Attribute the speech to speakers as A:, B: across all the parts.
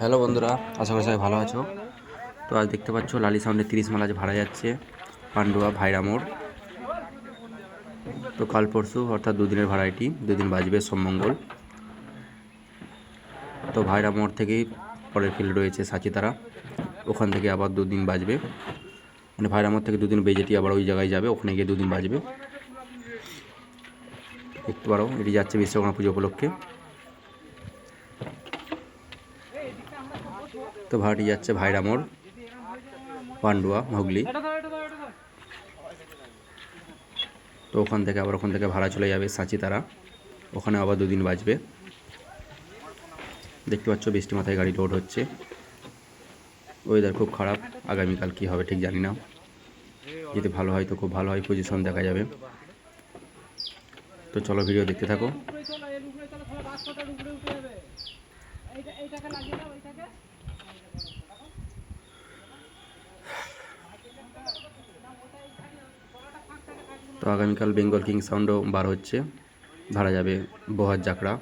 A: Hello বন্ধুরা, আশা করি সবাই ভালো আছো। তো আজ দেখতে পাচ্ছ লালি সাউন্ডে তিরিশ মাল আজ ভাড়া যাচ্ছে, পান্ডুয়া ভাইরা মোড়। তো কাল পরশু, অর্থাৎ দুদিনের ভাড়া এটি, দুদিন বাজবে সোমমঙ্গল তো ভাইরা মোড় থেকেই পরের ফিল্ড রয়েছে সাচিতারা। ওখান থেকে আবার দুদিন বাজবে। মানে ভাইরা মোড় থেকে দুদিন বেজেটি আবার ওই জায়গায় যাবে, ওখানে গিয়ে দুদিন বাজবে। দেখতে পারো, এটি যাচ্ছে বিশ্বকর্মা পুজো উপলক্ষে। তো ভাড়াটি যাচ্ছে ভাইরা মোড়, পান্ডুয়া, হুগলি। তো ওখান থেকে আবার ওখান থেকে ভাড়া চলে যাবে সাঁচিতারা। ওখানে আবার দুদিন বাজবে। দেখতে পাচ্ছ বৃষ্টি মাথায় গাড়ি লোড হচ্ছে। ওয়েদার খুব খারাপ, আগামীকাল কী হবে ঠিক জানি না। যদি ভালো হয় তো খুব ভালো হয় পজিশন দেখা যাবে। তো চলো ভিডিও দেখতে থাকো। তো আগামীকাল বেঙ্গল কিং সাউন্ডও বার হচ্ছে। ভাড়া যাবে বহার জাকড়া।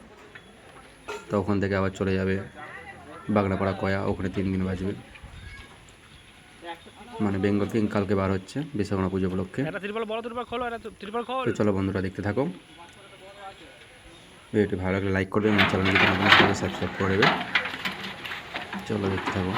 A: তো ওখান থেকে আবার চলে যাবে বাগনাপাড়া কয়া ওখানে তিন দিন বাজবে। মানে বেঙ্গল কিং কালকে বার হচ্ছে বিশ্বকর্মা পুজো উপলক্ষে।
B: ত্রিপল বড় ত্রিপল খোলো ত্রিপল খোল।
A: তো চলো বন্ধুরা দেখতে থাকো। ভিডিওটি ভালো লাগলে লাইক করবে এবং চ্যানেল যদি নতুন করে সাবস্ক্রাইব করে দেবে চলো দেখতে থাকো।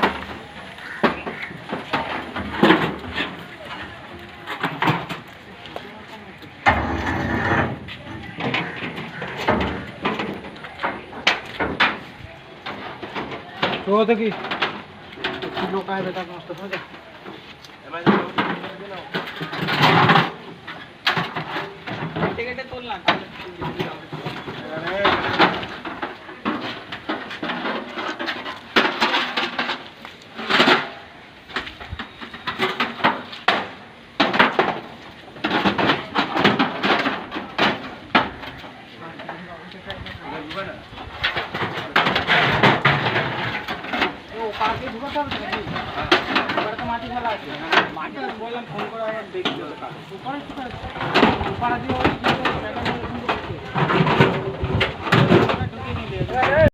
B: तो देखी
C: किलो का है बेटा मस्त हो जा टिकट মাটি ফেলা আছে। মাটি বললাম ফোন করে দেখি